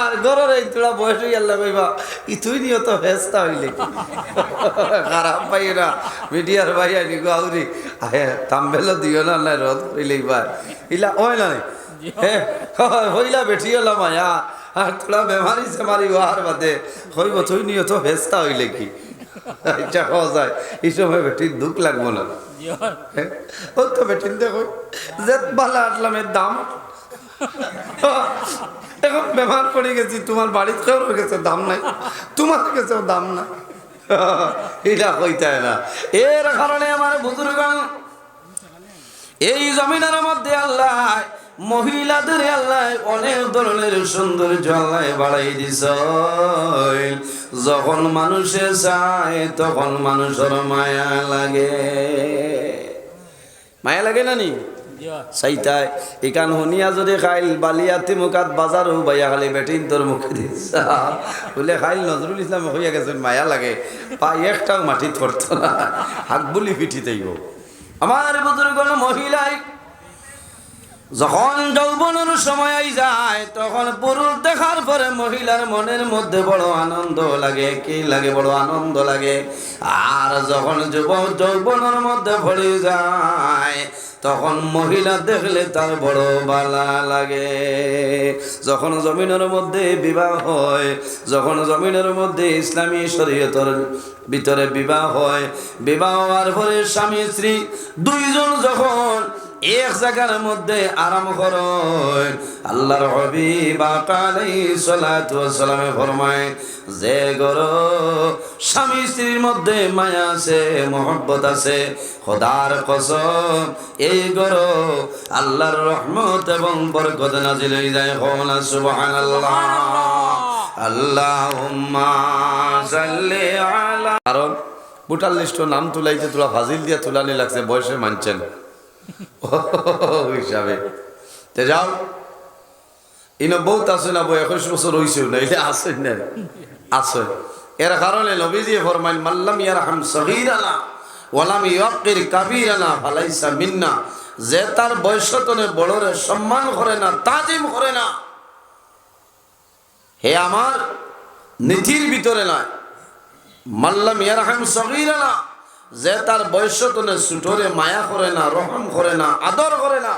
আর গরর এই তোরা বয়স হয়ে গেল কইবা ই তুই নিও তো ভেস্তা হইলে। খারাপ পাই না মিডিয়ার ভাই আনি গো আউরি। আহে তাম্বেল দিও না না রদ কইলে এবার ইলা ওই না হে হইলা বেঠি হলাম মায়া। আর তোরা বেমারি সেমারি হওয়ার বাদে হইব তুই নিও তো ভেস্তা হইলে কি? এটা হওয়া যায়। এই সময় বেটির দুঃখ লাগবো না। হ্যাঁ? ও তো বেটিন দেখো জেত বালা আটলামের দাম। এখন ব্যবহার করে গেছি, তোমার বাড়িতে কেউ গেছে, দাম নাই। তোমার কাছেও দাম না এটা হয় না। এর কারণে আমার বুজুর্গান এই জমিনের মধ্যে আল্লাহ, মহিলাদের আল্লাহ অনেক ধরনের সৌন্দর্য আল্লাহ বাড়াই দিছ যখন মানুষে চায়, তখন মানুষের মায়া লাগে। মায়া লাগে না নি? চাইতাই শুনিয়া যদি খাইল মুখাত বাজার বাইয়া খালি বেটিন তোর মুখে দিছা। বলে খাইল নজরুল ইসলাম হইয়া মায়া লাগে। পড়তো না। বুলি আমার বুজুর্গ মহিলাই যখন যৌবনের সময় যায়, তখন পুরুষ দেখার পরে মহিলার মনের মধ্যে বড় আনন্দ লাগে। কি লাগে, বড় আনন্দ লাগে। আর যখন যুবক যৌবনের মধ্যে ভরে যায় তখন মহিলা দেখলে তার বড় বালা লাগে। যখন জমিনের মধ্যে বিবাহ হয়, যখন জমিনের মধ্যে ইসলামী শরীয়তর ভিতরে বিবাহ হয়, বিবাহ হওয়ার পরে স্বামী স্ত্রী দুইজন যখন এক জায়গার মধ্যে আরাম করয় আল্লাহর হবিব সালামে ফরমায়, যে গর, স্বামী স্ত্রীর মধ্যে মায়া আছে, মোহব্বত আছে, খোদার কসম, এই গর আল্লাহর রহমত এবং বরকত নাজিল হয়ে যায়। হলা সুবহানাল্লাহ। আল্লাহুম্মা সাল্লি আলা কারণ বুটাল লিস্ট নাম তুলাইতে তোলা ফাজিল দিয়া তুলানি লাগছে, বয়সে মানছেন। হিসাবে। তে যাও। ইনো বহুত আছে না বই একুশ বছর হইছেও না এটা আছে না? আছে। এর কারণে নবীজি ফরমাইন মাল্লাম ইয়ারহাম সগীরানা ওয়ালাম ইয়াকির কাবীরানা ফালাইসা মিন্না। যে তার বয়সতনে বড়রে সম্মান করে না, তাজিম করে না, হে আমার নীতির ভিতরে নয় মাল্লাম ইয়ারহাম সগীরানা যে তার বয়সতনে সুটরে মায়া করে না, রহম করে না, আদর করে না,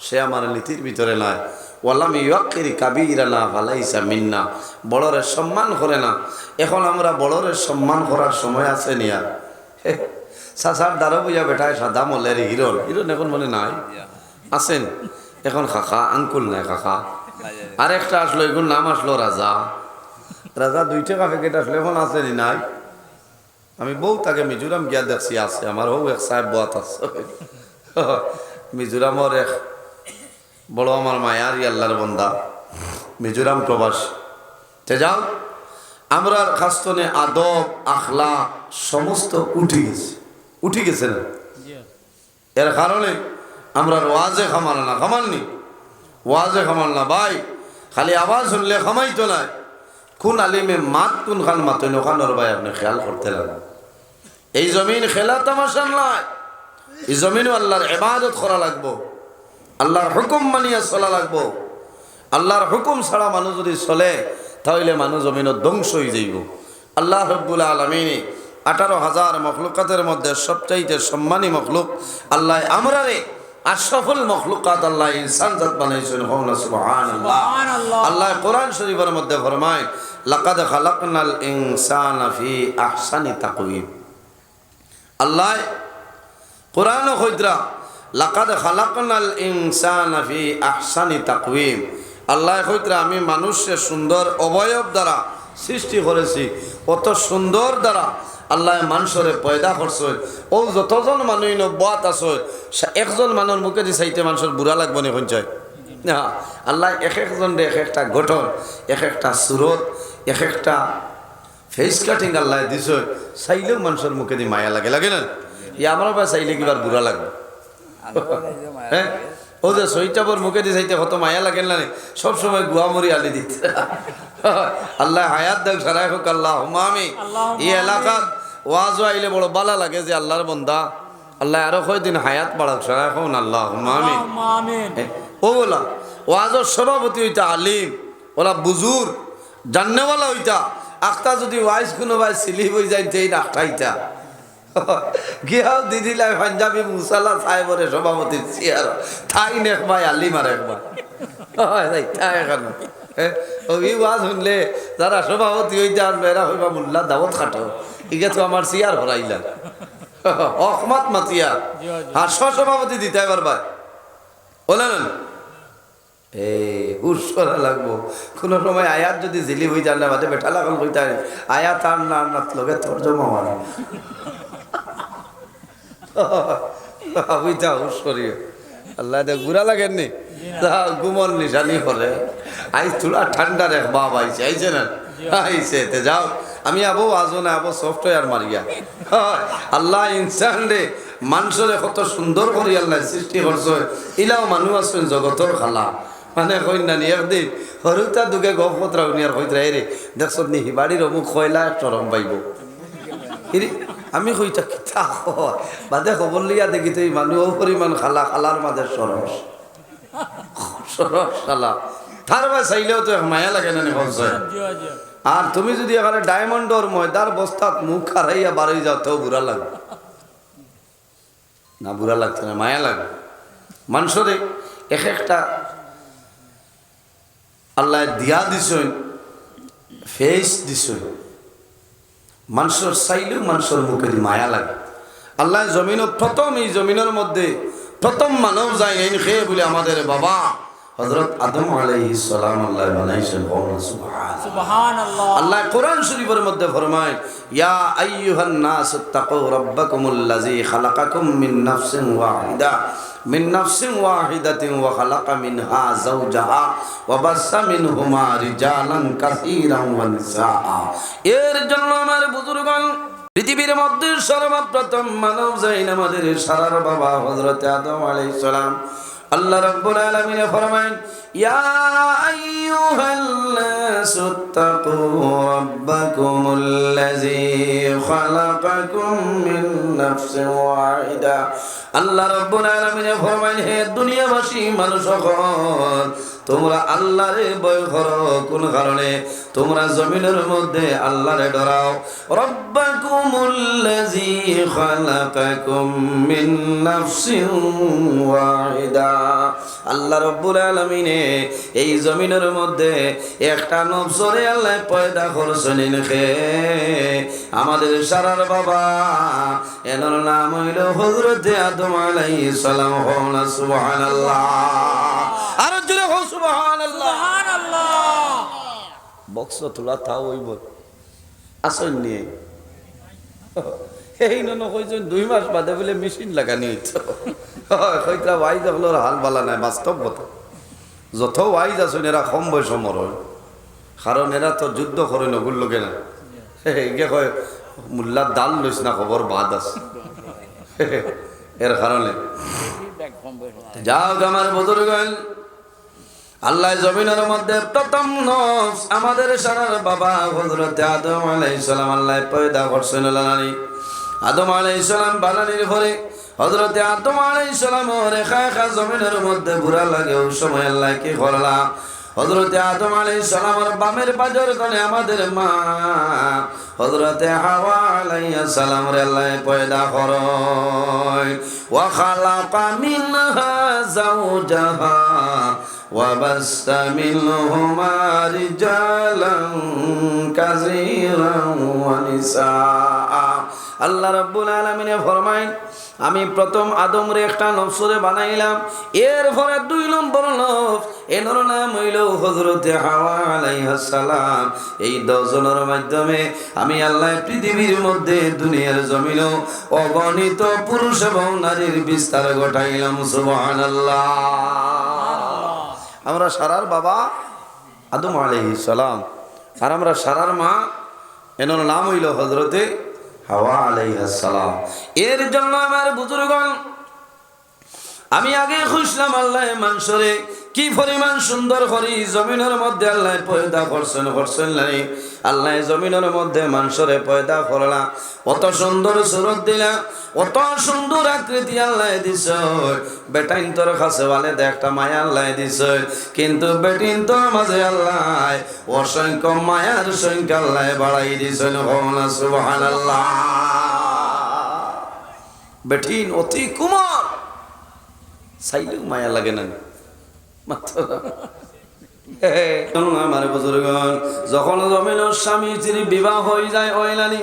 সে আমার নীতির ভিতরে নয় ওয়ালাম ইয়াকির কাবিরানা ভালাইসা মিন্না। বড়রে সম্মান করে না। এখন আমরা বড়রে সম্মান করার সময় আছে নিয়া। সাসার দ্বারা বুঝা বেটায় সাদা মলের হিরণ। হিরণ এখন মনে নাই? আছেন? এখন খাখা, আঙ্কুল নাই খাখা। আর একটা আসলো এখন নাম আসলো রাজা। রাজা দুই টাকা প্যাকেট আসলো, এখন আসেনি নাই? আমি বউ তাকে মিজোরাম গিয়া দেখছি, আছে। আমার হৌ এক সাহেব বাত আছে। মিজোরামর এক বড় আমার মায়ার আল্লাহর বন্দা, মিজোরাম প্রবাস তে যাও, আমরা খাস্তনে আদব আখলা সমস্ত উঠি গেছে। উঠি গেছে না? এর কারণে আমরা ওয়াজে খামাল না খামালনি ওয়াজে খামাল না, ভাই, খালি আওয়াজ শুনলে খামাইতো না কোন আলিমে মাত কোন খান মাতেন ওখানোর ভাই আপনি খেয়াল করতে লাগেন এই জমিন খেলা তামাশান নয়। এই জমিনও আল্লাহর এবাদত করা লাগবো। আল্লাহর হুকুম মানিয়া চলা লাগবো। আল্লাহর হুকুম ছাড়া মানুষ যদি চলে তাহলে মানুষ জমিনত ধ্বংস হয়ে যাইব। আল্লাহ রব্বুল আলমিনী আঠারো হাজার মখলুকাতের মধ্যে সবচাইতে সম্মানী মখলুক আল্লাহ আমরা রে আশরাফুল মখলুকাত আল্লাহ ইনসান জাত বানাইছেন সুবহানাল্লাহ। আল্লাহ কোরআন শরীফের মধ্যে ফরমায় লাকাদ খালাকনাল ইনসানা ফি আহসানি তাকওয়িম আল্লাহ, কোরআন হইদ্রা লাকাদ খালাকনাল ইনসানা ফি আহসানি তাকওয়িম। আল্লাহ হইদ্রা আমি মানুষের সুন্দর অবয়ব দ্বারা সৃষ্টি করেছি। অত সুন্দর দ্বারা আল্লাহ মানুষরে পয়দা করছে ও যতজন মানুষ বাত আছে একজন মানুষের মুখে দি চাইতে মানুষের বুড়া লাগবো নি সঞ্চয় না, আল্লাহ এক একজন এক একটা গঠন, এক একটা সুরত, এক একটা ফেস কাটিং আল্লাহ দিছ চাইলেও মানুষের মুখে দি মায়া লাগে লাগে না? ই আমার বা চাইলে কিবার বুড়া লাগবে হ্যাঁ ও যে সইটাবর মুখে দিয়ে চাইতে কত মায়া লাগেন না সব সময় গুয়ামরি আলি দিতে আল্লাহ হায়াত দেখ সারাই হোক আল্লাহ আমি এই এলাকাত ওয়াজ আইলে বড় বালা লাগে যে আল্লাহর বন্দা। আল্লাহ আরও কয়দিন হায়াত বাড়াক সারাই হোক আল্লাহ আমি ও বলা ওয়াজর সভাপতি হইতে আলিম ওলা বুজুর জান্নেওয়ালা হইতা। আখতা যদি ওয়াইস কোনো ভাই সিলি হয়ে যায় সেই আখটাইতা গিয়াও দিদি লাই পাঞ্জাবি মুসালা সাহেবরে সভাপতি চেয়ার থাই নেক ভাই আলিমার একবার ওই ওয়াজ শুনলে যারা সভাপতি হইতে আসবে এরা হইবা মোল্লা দাওয়াত খাটো ইগে তো আমার চেয়ার ভরাইলাম অকমাত মাতিয়া আর সভাপতি দিতে পারবা বলেন এই হুশ করা লাগবো। কোনো সময় আয়াত যদি জিলি হয়ে যান না বাদে বেঠা লাগাল হইতে আয়াত আর না না লগে তর্জমা মানে হইতা হুশ করি আল্লাহ দে গুড়া লাগেননি গুমন নিশানি করে আইস তোলা ঠান্ডা রেখ বাপ আইছে। আইছে না? আইছে, তে যাও। আমি আবো আজো না, আবো সফটওয়্যার মারিয়া আল্লাহ ইনসান রে, মানুষরে কত সুন্দর করি আল্লাহ সৃষ্টি করছে। ইলাও মানুষ আছেন জগতর খালা। মানে কন্যানি একদিন সৰুতা দুগে গপ পত্ৰা উনিয়ার কইতরা রে দেখছ নি হিবাড়ির অমুক কয়লা চরম পাইব। আমি কইতা কিতা বাদে খবর লিয়া দেখি তো এই পরিমাণ খালা খালার মাঝে সরস সরস খালা। তার বা চাইলেও তো মায়া লাগে না সঞ্চয় আর তুমি যদি এখানে ডায়মন্ডর ময়দার বস্তাত মুখ খারাইয়া বাড়ি যাও তো বুড়া লাগে। না বুড়া লাগছে না, মায়া লাগে। মানুষরে এক একটা আল্লাহ দিয়া দিছই ফেস দিছই মানুষের চাইলেও মানুষের মুখে মায়া লাগে। আল্লাহ জমিনত প্রথম এই জমিনের মধ্যে প্রথম মানব যায় এই খেয়ে বলে আমাদের বাবা হজরত আদম আলাইহিস সালাম আল্লাহ বানাইছেন আল্লাহ কোরআন শরীফের মধ্যে ফরমায় ইয়া আইয়ুহান নাস তাকু রাব্বাকুমুল্লাযী খালাকাকুম মিন নাফসিন ওয়াহিদা। ওয়া খালাকা মিনহা যাওজাহা ওয়া বাসসা মিনহুমা রিজালান কাসীরান ওয়া নিসা এর জন্য আমার বুজুর্গণ, পৃথিবীর মধ্যে সর্বপ্রথম মানব যাইন আমাদের সারার বাবা হযরত আদম আলাইহিস সালাম। আল্লাহ রাব্বুল আলামিন ফরমায় ইয়া আইয়ুহাল্লাস তাকু রাব্বাকুমুল্লাযী খালাকাকুম মিন আল্লাহ রাব্বুল আলামিন ফরমায় হে দুনিয়াবাসী মানুষ তোমরা আল্লাহরে ভয় করো কোন কারণে? তোমরা জমিনের মধ্যে আল্লাহরে ডরাও। রব্বাকুমুল্লাযী খালাকাকুম মিন নাফসিন ওয়াহিদা। আল্লাহ রব্বুল আলামিনে এই জমিনের মধ্যে একটা নফসরে আল্লাহ পয়দা করছেন খে আমাদের সারার বাবা, এনার নাম হইল হযরতে আদম আলাইহিস সালাম হন সুবহানাল্লাহ। আর জোরে হো সুবহানাল্লাহ। সুবহানাল্লাহ। বক্স তোলা তাও ওই বল। আসন নিয়ে। এই নন কইছেন দুই মাস বাদে বলে মেশিন লাগানি হইতো কইতা ওয়াইজ হলোর হাল বালা নাই বাস্তব কথা। যত ওয়াইজ আছেন এরা কম বয়স মরয় কারণ এরা তো যুদ্ধ করে নগুল লোকে না এগে কয় মোল্লার দাল লইস না খবর বাদ আছে এর কারণে। যাও আমার বুজুর্গ। আল্লাহ জমিনের মধ্যে প্রথম নফস আমাদের সারার বাবা হযরত আদম আলাইহিস সালাম আল্লাহ পয়দা করছেন লালানি। আদম আলাইহিস সালাম বানানির পরে হযরত আদম আলাইহিস সালাম রেখা রেখা জমিনের মধ্যে বুড়া লাগে, ওই সময় আল্লাহ কি করলা? হযরত আদম আলাইহিস সালামের বামের বাজর কোণে আমাদের মা হযরত হাওয়া আলাইহিস সালাম রে আল্লাহ পয়দা করয় ওয়া খালাকা মিনহা যাওজাহা। وبث منهما رجالا كثيرا ونساء আল্লাহ রাব্বুল আলামিনে ফরমায় আমি প্রথম আদমরে একটা নফসরে বানাইলাম এর পরে দুই নম্বর নফস এনর নাম হইল হজরতে হাওয়া আলাইহিস সালাম এই দশজনের মাধ্যমে আমি আল্লাহ পৃথিবীর মধ্যে দুনিয়ার জমিন অগণিত পুরুষ এবং নারীর বিস্তার ঘটাইলাম সুবহানাল্লাহ আমরা সারার বাবা আদম সালাম। আর আমরা সারার মা, এনার নাম হইল হজরতে হাওয়া আলাইহাসালাম এর জন্য আমার বুজুর্গণ আমি আগে খুঁজলাম আল্লাহ মাংসরে কি পরিমাণ সুন্দর করি জমিনের মধ্যে আল্লাহ পয়দা করছেন করছেন নাই। আল্লাহ জমিনের মধ্যে মানুষরে পয়দা করলা। অত সুন্দর সুরত দিলা, অত সুন্দর আকৃতি আল্লাহ দিছ। বেটাইন তোর কাছে বলে একটা মায়া আল্লাহ দিছ। কিন্তু বেটিন তোর মাঝে আল্লাহ অসংখ্য মায়ার সংখ্যা আল্লাহ বাড়াই দিছেন। সুবহানাল্লাহ। বেঠিন অতি কুমার চাইলেও মায়া লাগে না। আমার বুজুর্গন যখন জমিনের স্বামী স্ত্রী বিবাহ হয়ে যায় ওইলানি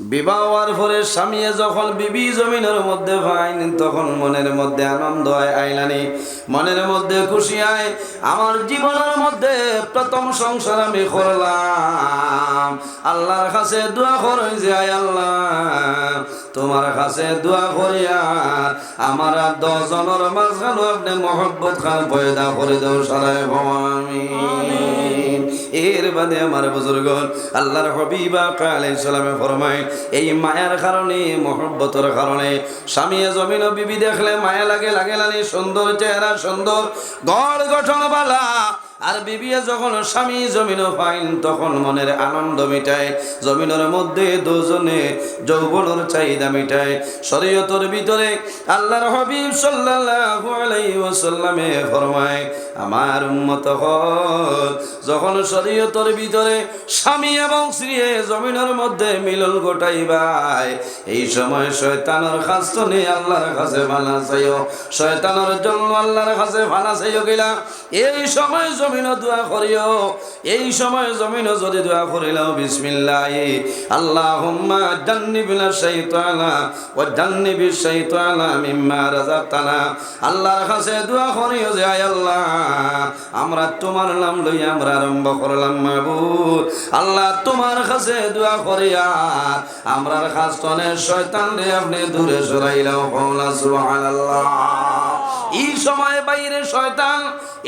বিবাহ হওয়ার পরে স্বামী যখন বিবি জমিনের মধ্যে পাইন তখন মনের মধ্যে আনন্দ হয়, আইলানি। মনের মধ্যে খুশি হয়, আমার জীবনের মধ্যে প্রথম সংসার আমি করলাম। আল্লাহর কাছে দোয়া করই যে, আয় আল্লাহ, তোমার কাছে দোয়া করিয়া আমার আর দশ মাঝখানে আপনি মহব্বত খান, পয়দা করে দেও সারায় ভবামি এর বাদে আমার বুজুর্গ আল্লাহর হবিবা আলাই সালামে ফরমায়, এই মায়ার কারণে, মহব্বতের কারণে, স্বামী জমিন বিবি দেখলে মায়া লাগে লাগে লাগে, সুন্দর চেহারা, সুন্দর, গড় গঠন বালা আর বিবিয়ে যখন স্বামী জমিন পাইন, তখন মনের আনন্দ মিটায়। জমিনের মধ্যে দুজনে যৌবনের চাহিদা মিটায়। শরীয়তর ভিতরে আল্লাহর হাবিব সাল্লাল্লাহু আলাইহি ওয়াসাল্লামে ফরমায়, আমার উম্মত হল। যখন শরীয়তর ভিতরে স্বামী এবং স্ত্রী জমিনের মধ্যে মিলন ঘটাইবাই এই সময় শয়তানের তো আল্লাহর কাছে ভালা চাইও। শয়তানের জন্য আল্লাহর কাছে ভালা চাইও গেলা। এই সময় জমিন দোয়া করিও। এই সময় জমিন যদি দোয়া করিলাও, বিসমিল্লাহ। আল্লাহুম্মা জান্নিবিনা শাইতানা ওয়া জান্নিবিশ শাইতানা মিম্মা রাযাকতানা। আল্লাহর কাছে দোয়া করিও যে, আয় আল্লাহ, আমরা তোমার নাম লই আমরা আরম্ভ করলাম মাহবুব। আল্লাহ তোমার কাছে দোয়া করিয়া, আমরার তনে শয়তান রে আপনি দূরে সরাইলাও কওলা সুবহানাল্লাহ। এই সময় বাইরে শয়তান,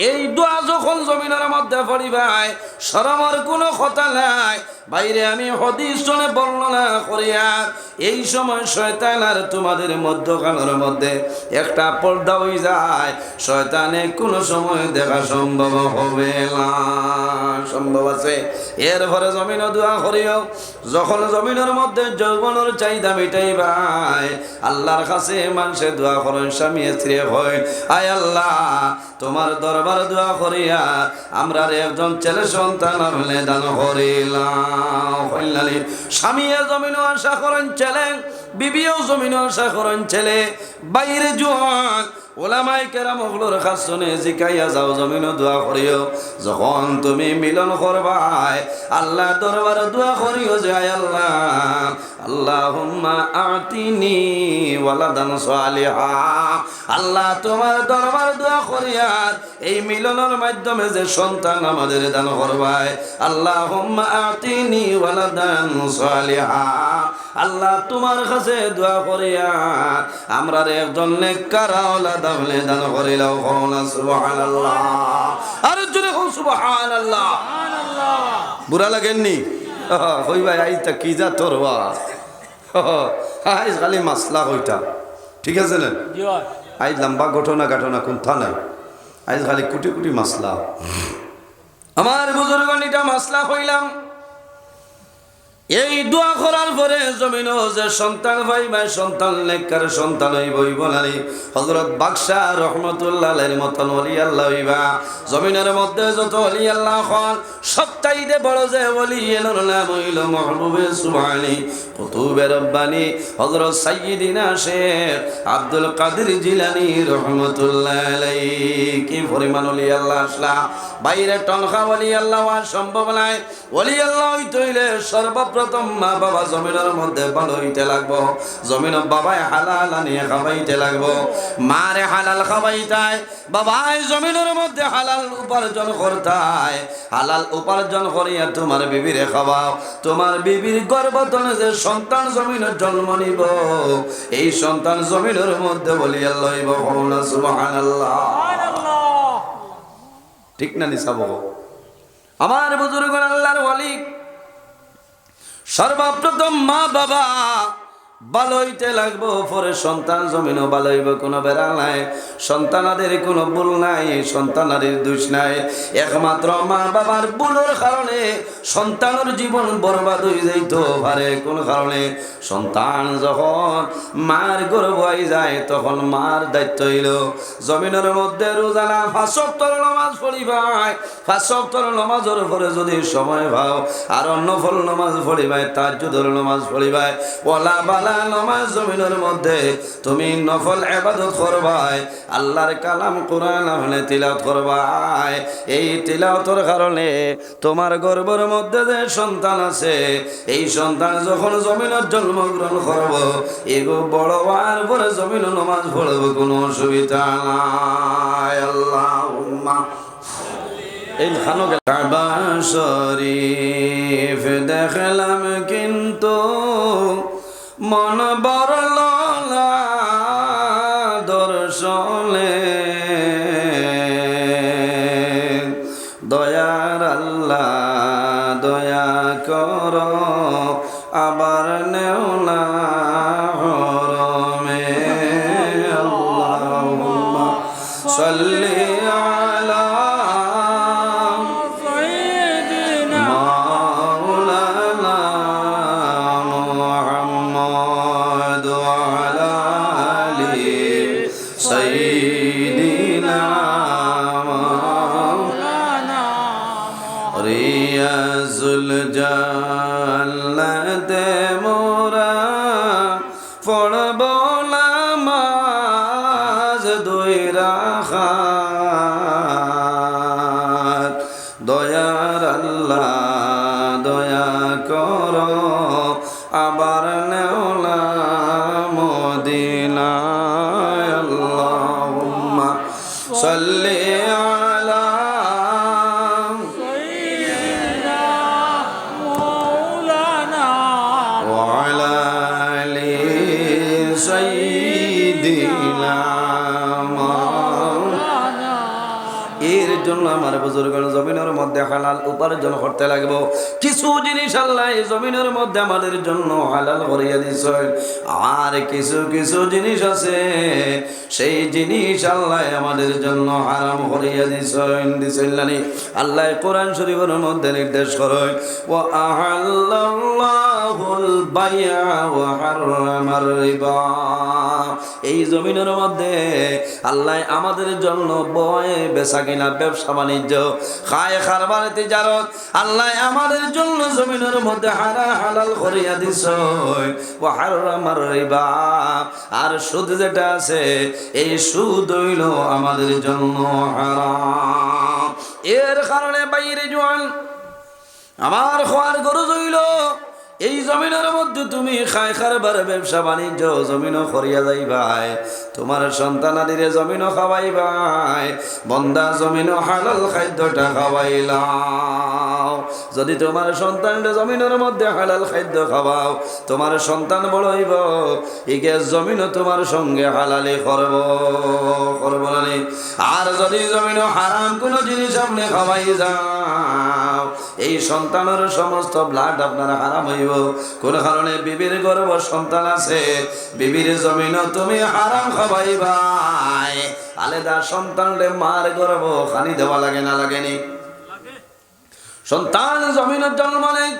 এই দোয়া যখন জমিনের মধ্যে পড়িবাই সরমর কোনো কথা নাই। বাইরে আমি হদিস শুনে বর্ণনা করিয়া এই সময় শয়তান আর তোমাদের মধ্যখানের মধ্যে একটা পর্দা হয়ে যায়। শয়তানে কোনো সময় দেখা সম্ভব হবে না। সম্ভব আছে। এরপরে জমিন দোয়া করিও। যখন জমিনের মধ্যে যৌবনের চাহিদা মিটাই ভাই আল্লাহর কাছে মানুষে দোয়া করেন, স্বামী স্ত্রী হয় আয় আল্লাহ, তোমার দরবার দোয়া করিয়া আমরা একজন ছেলে সন্তান হলে দান জমিনও আশা করেন ছেলে, বিবিও জমিনও আশা করেন ছেলে। বাইরে জোয়ান ওলামাই কেরাম হলোর খাসনে জিকাইয়া যাও জমিন দোয়া করিও। যখন তুমি মিলন করবাই আল্লাহ দরবার দোয়া করিও যে আল্লাহ। আল্লাহুম্মা আতিনি ওয়ালাদান সালিহা। আল্লাহ তোমার দরবার দোয়া করিয়ার এই মিলনের মাধ্যমে যে সন্তান আমাদের দান করবাই আল্লাহুম্মা আতিনি ওয়ালাদান সালিহা। আল্লাহ তোমার কাছে দোয়া করিয়া আমরা একজন নেককার আওলাদ আমলে দান করিলাও কওলা সুবহানাল্লাহ। আর জোরে কও সুবহানাল্লাহ। বুড়া লাগেননি? হই ভাই আইতা কি যা তোর আইজ খালি মাসলা কইটা ঠিক আছে না? আইজ লম্বা ঘটনা ঘটনা কোনথা নাই। আইজ খালি কুটি কুটি মাসলা আমার বুজুর্গ এটা মাসলা হইলাম এই দোয়া করার পরে জমিন যে সন্তান ভাই ভাই সন্তান লেখার সন্তান হইব নানি হজরত বাদশাহ রহমতুল্লাহের মতন অলি আল্লাহ হইবা। জমিনের মধ্যে যত অলি আল্লাহ হন সবটাইতে বড় যে অলি এলোর নাম হইল মহবুবে সুবহানি। কুতুবে রব্বানি হজরত সাইয়্যিদিনা শেখ আব্দুল কাদের জিলানি রহমতুল্লাহ কি পরিমাণ অলি আল্লাহ আসলা? বাইরে টনখা অলি আল্লাহ হওয়া সম্ভব নাই। অলি আল্লাহ হইতে হইলে সর্বপ্রথম মা বাবা জমিনের মধ্যে ভালো হইতে লাগবো। জমিন বাবাই হালাল আনিয়ে খাবাইতে লাগবো। মারে হালাল খাবাইতায় বাবাই জমিনের মধ্যে হালাল উপার্জন করতায়। হালাল উপার্জন করিয়া তোমার বিবিরে খাওয়াও। তোমার বিবির গর্ভতনে যে সন্তান জমিনের জন্ম নিব এই সন্তান জমিনের মধ্যে বলিয়া লইব সুবহানাল্লাহ। সুবহানাল্লাহ। ঠিক না নিসাব আমার বুজুর্গ আল্লাহর ওয়ালি সর্বপ্রথম মা বাবা ভালো হইতে লাগবো পরে সন্তান, জমিনও ভালো হইব কোনো বেড়া নাই। সন্তানাদের কোনো ভুল নাই, সন্তানাদের দোষ নাই। একমাত্র মা বাবার ভুলের কারণে সন্তানের জীবন বরবাদ হয়ে যাইতে পারে কোন কারণে? সন্তান যখন মার গর্ব হয়ে যায়, তখন মার দায়িত্ব হইল। জমিনের মধ্যে রোজানা ফাঁসক্তর নামাজ পড়িবাই ফাঁসক্তর নামাজের পরে যদি সময় পাও, আর অন্য ফল নামাজ পড়িবাই তার যুদর নামাজ পড়িবাই ওলা বালা নামাজ জমিনের মধ্যে তুমি নফল এবাদত করবাই, আল্লাহর কালাম কোরআন আমলে তিলাওত করবাই। এই তিলাওতর কারণে তোমার গর্বের মধ্যে যে সন্তান আছে, এই সন্তান যখন জমিনের জন্মগ্রহণ করব এগো বড় আর পরে জমিন নমাজ পড়ব, কোনো অসুবিধা নাই। আল্লাহ এই খানো কাবা শরীফ, দেখলাম মন সাল্লি আলা سيدنا مولانا وعلى آل سيدنا مولانا এর জন্য আমার বুজুর্গের জমিনের মধ্যে হালাল উপার্জন করতে লাগবো। কিছু জিনিস আল্লাহ এই জমিনের মধ্যে আমাদের জন্য হালাল করিয়া দিছেন আর কিছু কিছু জিনিস আছে, সেই জিনিস আল্লাহ আমাদের জন্য হারাম করিয়া দিছেন দিছেন আল্লাহ কোরআন শরীফের মধ্যে নির্দেশ করেন ও আহাল্লাহুল এই জমিনের মধ্যে আল্লাহ আমাদের জন্য বয় বেচা কিনা ব্যবসা বাণিজ্য, খায় খারবার তিজারত। আল্লাহ আমাদের জন্য জমিনের মধ্যে হারা হালাল করিয়া দিস ও হারামার রিবা। আর সুদ যেটা আছে, এই সুদ হইল আমাদের জন্য হারাম। এর কারণে বাইরে জোয়ান, আমার খোয়ার গরু হইল এই জমিনের মধ্যে তুমি খাই খারবার ব্যবসা বাণিজ্য জমিনও করিয়া যাইবাই। তোমার সন্তানাদিরে জমিনও খাওয়াইবাই। বন্দা জমিনও হালাল খাদ্যটা খাওয়াইলাও যদি তোমার সন্তানটা জমিনের মধ্যে হালাল খাদ্য খাওয়াও, তোমার সন্তান বড় হইব ইকে জমিনও তোমার সঙ্গে হালালি করব করব না আর যদি জমিনও হারাম কোনো জিনিস আপনি খাওয়াই যাও, এই সন্তানের সমস্ত ব্লাড আপনার হারাম হইব। কোন কারণে বিবির গর্ব সন্তান আছে, বিবির জমিন তুমি হারাম খাবাই ভাই। আলেদা সন্তানরে মার গর্ব খানি দেওয়া লাগে না লাগেনি সন্তান জমিনের মানে নেই।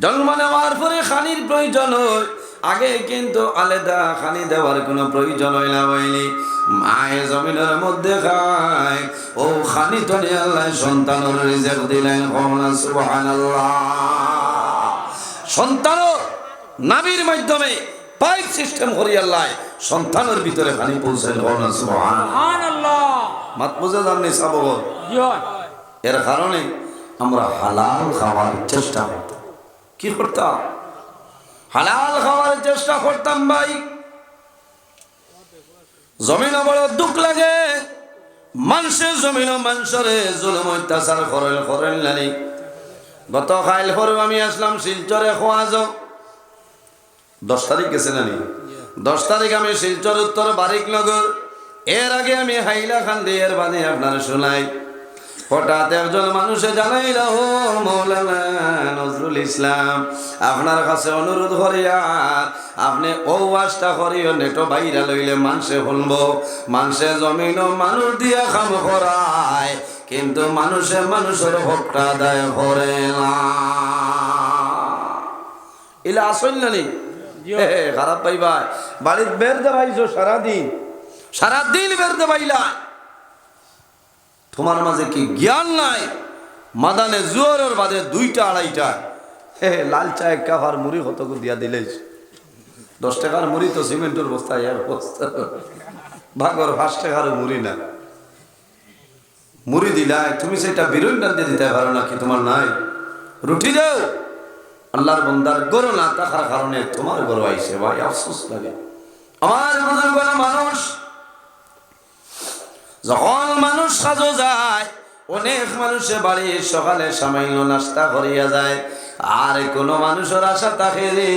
জন্ম নেওয়ার পরে খানির প্রয়োজন হয়। আগে কিন্তু আলাদা খানি দেওয়ার কোনো প্রয়োজন হয় না হয়নি। মায়ের জমিনের মধ্যে খায়। ও খানি তো আল্লাহ সন্তান রিজেক দিলেন। নাবির মাধ্যমে পাইপ সিস্টেম করি আল্লাহ। সন্তানের ভিতরে খানি পৌঁছাইল মাত বুঝে জাননি সাবগত? এর কারণে আমরা হালাল খাওয়ার চেষ্টা করতাম। কি করতাম? হালাল খাওয়ার চেষ্টা করতাম ভাই। জমিন বড় দুঃখ লাগে। মানুষের জমিন মানুষরে জুলুম, অত্যাচার করেন করেন নানি গত খাইল করে আমি আসলাম শিলচরে খোয়া যাও দশ তারিখ গেছে নানি দশ তারিখ আমি শিলচর উত্তর বারিক নগর। এর আগে আমি হাইলা খান দিয়ে এর বাদে আপনার শোনাই। হঠাৎ একজন মানুষে জানাইল মৌলানা নজরুল ইসলাম আপনার কাছে অনুরোধ করিয়া আপনি ও ওয়াজটা করিও নেটো বাইরা লইলে মানুষে শুনব মানুষে জমিন মানুষ দিয়া কাম করায় কিন্তু মানুষে মানুষের হকটা আদায় করে না। ইলা আসল না নি? এ, খারাপ পাইবা বাড়ির বের দেবাইছো সারাদিন। সারাদিন বের দেবাইলা তোমার মাঝে কি জ্ঞান নাই? মাদানে জোরের বাদে দুইটা আড়াইটা। হে লাল চা এক কাপ মুড়ি কত দিয়া দিলেই? দশ টাকার মুড়ি তো সিমেন্টের বস্তা এক বস্তা। ভাগর পাঁচ টাকার মুড়ি না। মুড়ি দিলাই তুমি সেটা বিরোধ দিয়ে দিতে পারো নাকি? তোমার নাই। রুটি দাও। আল্লাহর বন্দার গরু না থাকার কারণে তোমার গরু আইসে, ভাই, আফসোস লাগে। আমার মানুষ যখন মানুষ সাজো যায়, অনেক মানুষে বাড়ি সকালে সামান্য নাস্তা করিয়া যায়। আর কোনো মানুষের আশা থাকে রে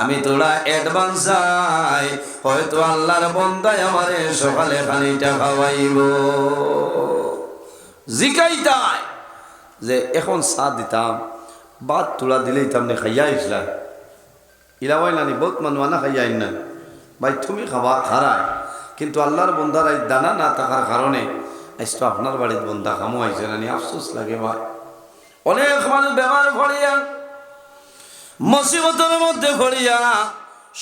আমি তোরা অ্যাডভান্স চাই হয়তো আল্লাহর বন্দায় আমারে সকালে খানিটা খাওয়াইব। জিকাইতাই যে এখন চা দিতাম বাদ তোলা দিলেই তামনে খাইয়া আইসলা ইলাবাই নানি বহুত মানুষ আনা খাইয়া না। ভাই, তুমি খাবা খারায় কিন্তু আল্লাহর বন্ধার এই দানা না থাকার কারণে আজ তো আপনার বাড়ির বন্ধা খামো আইছে নানি আফসোস লাগে ভাই। অনেক মানুষ বেমার ভরিয়া মুসিবতের মধ্যে ভরিয়া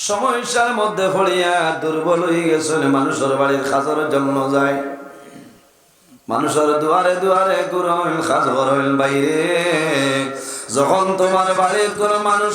সমস্যার মধ্যে ভরিয়া দুর্বল হয়ে গেছেন, মানুষের বাড়ির খাজার জন্য যায়। মানুষের দুয়ারে দুয়ারে করইল খাজ বাইরে। যখন তোমার বাড়ির কোনো মানুষ